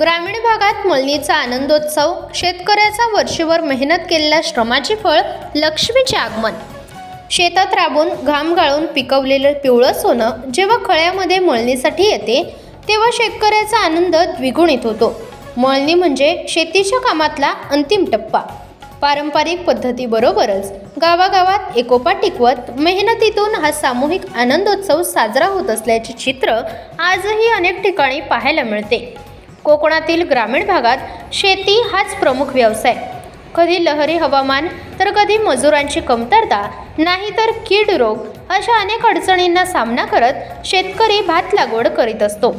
ग्रामीण भागात मळणीचा आनंदोत्सव शेतकऱ्याचा वर्षभर मेहनत केलेल्या श्रमाचे फळ लक्ष्मीचे आगमन. शेतात राबून घाम गाळून पिकवलेलं पिवळं सोनं जेव्हा खळ्यामध्ये मळणीसाठी येते तेव्हा शेतकऱ्याचा आनंद द्विगुणित होतो. मळणी म्हणजे शेतीच्या कामातला अंतिम टप्पा. पारंपरिक पद्धतीबरोबरच गावागावात एकोपा टिकवत मेहनतीतून हा सामूहिक आनंदोत्सव साजरा होत असल्याचे चित्र आजही अनेक ठिकाणी पाहायला मिळते. कोकणातील ग्रामीण भागात शेती हाच प्रमुख व्यवसाय. कधी लहरी हवामान तर कधी मजुरांची कमतरता नाही तर कीड रोग अशा अनेक अडचणींना सामना करत शेतकरी भात लागवड करीत असतो.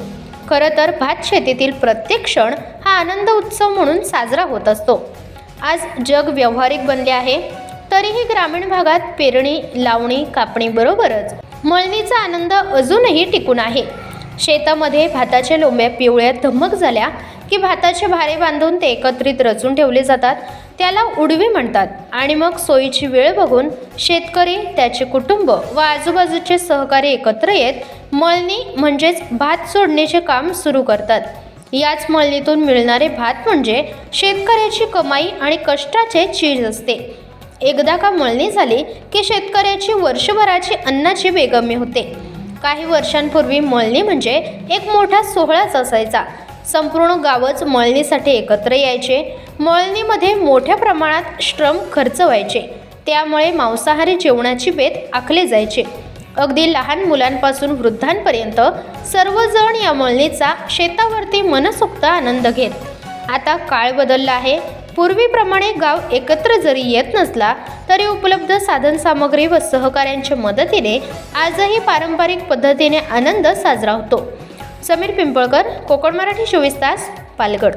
खरं तर भात शेतीतील प्रत्येक क्षण हा आनंद उत्सव म्हणून साजरा होत असतो. आज जग व्यावहारिक बनले आहे तरीही ग्रामीण भागात पेरणी लावणी कापणीबरोबरच मळणीचा आनंद अजूनही टिकून आहे. शेतामध्ये भाताच्या लोंब्या पिवळ्या धमक झाल्या की भाताचे भारे बांधून ते एकत्रित रचून ठेवले जातात. त्याला उडवी म्हणतात. आणि मग सोयीची वेळ बघून शेतकरी त्याचे कुटुंब व आजूबाजूचे सहकारी एकत्र येत मळणी म्हणजेच भात सोडण्याचे काम सुरू करतात. याच मळणीतून मिळणारे भात म्हणजे शेतकऱ्याची कमाई आणि कष्टाचे चीज असते. एकदा का मळणी झाली की शेतकऱ्याची वर्षभराची अन्नाची बेगमी होते. काही वर्षांपूर्वी मळणी म्हणजे एक मोठा सोहळाच असायचा. संपूर्ण गावच मळणीसाठी एकत्र यायचे. मळणीमध्ये मोठ्या प्रमाणात श्रम खर्च व्हायचे. त्यामुळे मांसाहारी जेवणाची बेत आखले जायचे. अगदी लहान मुलांपासून वृद्धांपर्यंत सर्वजण या मळणीचा शेतावरती मनसोक्त आनंद घेत. आता काळ बदलला आहे. पूर्वीप्रमाणे गाव एकत्र जरी येत नसला तरी उपलब्ध साधनसामग्री व सहकाऱ्यांच्या मदतीने आजही पारंपरिक पद्धतीने आनंद साजरा होतो. समीर पिंपळकर कोकण मराठी चोवीस तास पालगड